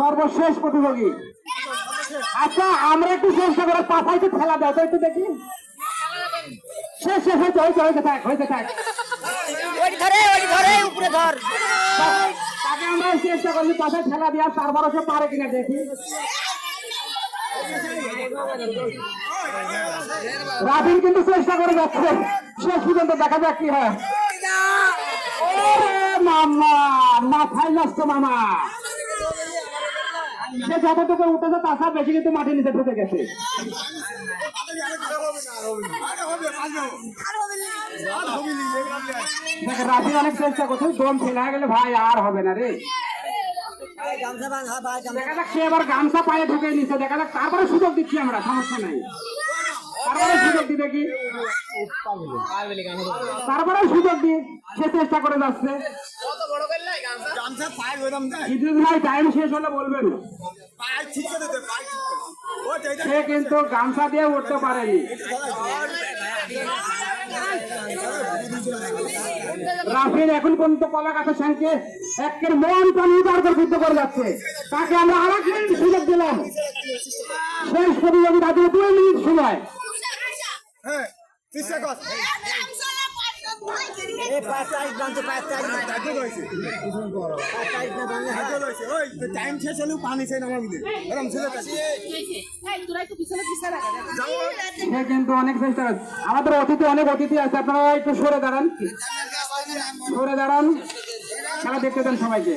সর্বশেষ প্রতিযোগী। আচ্ছা আমরা একটু চেষ্টা করে পাশায় একটু খেলা দাও তো একটু দেখি। শেষ শেষ হয়েছে হয়েছে হয়েছে থাক হয়েছে থাক। ধরে ধরে উপরে ধর। তাকে আমরা চেষ্টা করছি পাশে খেলা দেওয়ার তারপরে সে পারে কিনা দেখি। রাবিন কিন্তু চেষ্টা করে যাচ্ছে। শেষ পর্যন্ত দেখা যাক কি হয়। মামা মাথায় নষ্ট মামা। সে যতটুকু উঠেছে বেশি কিন্তু মাটির নিচে ঢুকে গেছে। দেখ, অনেক চেষ্টা করছে দম ফেলা গেলে ভাই আর হবে না রে। দেখা যাক সে এবার গামছা পায়ে ঢুকে নিচ্ছে দেখা যাক তারপরে সুযোগ দিচ্ছি আমরা সমস্যা নাই। তারপরে সুযোগ দিবে কি? তারপরে সুযোগ দি সে চেষ্টা করে যাচ্ছে। দেয়। ইদ্রিস ভাই টাইম শেষ হলে বলবেন। সে কিন্তু গামছা দিয়ে উঠতে পারেনি। রাফির এখন পর্যন্ত কলা গাছের সঙ্গে একের মন প্রাণ উদার করে যুদ্ধ করে যাচ্ছে। তাকে আমরা আর এক মিনিট সুযোগ দিলাম। শেষ প্রতিযোগিতা দিয়ে দুই মিনিট সময় হ্যাঁ চেষ্টা কর কিন্তু অনেক চেষ্টা আমাদের অতিথি অনেক অতিথি আছে আপনারা একটু সরে দাঁড়ান সরে দাঁড়ান খেলা দেখতে দেন সবাইকে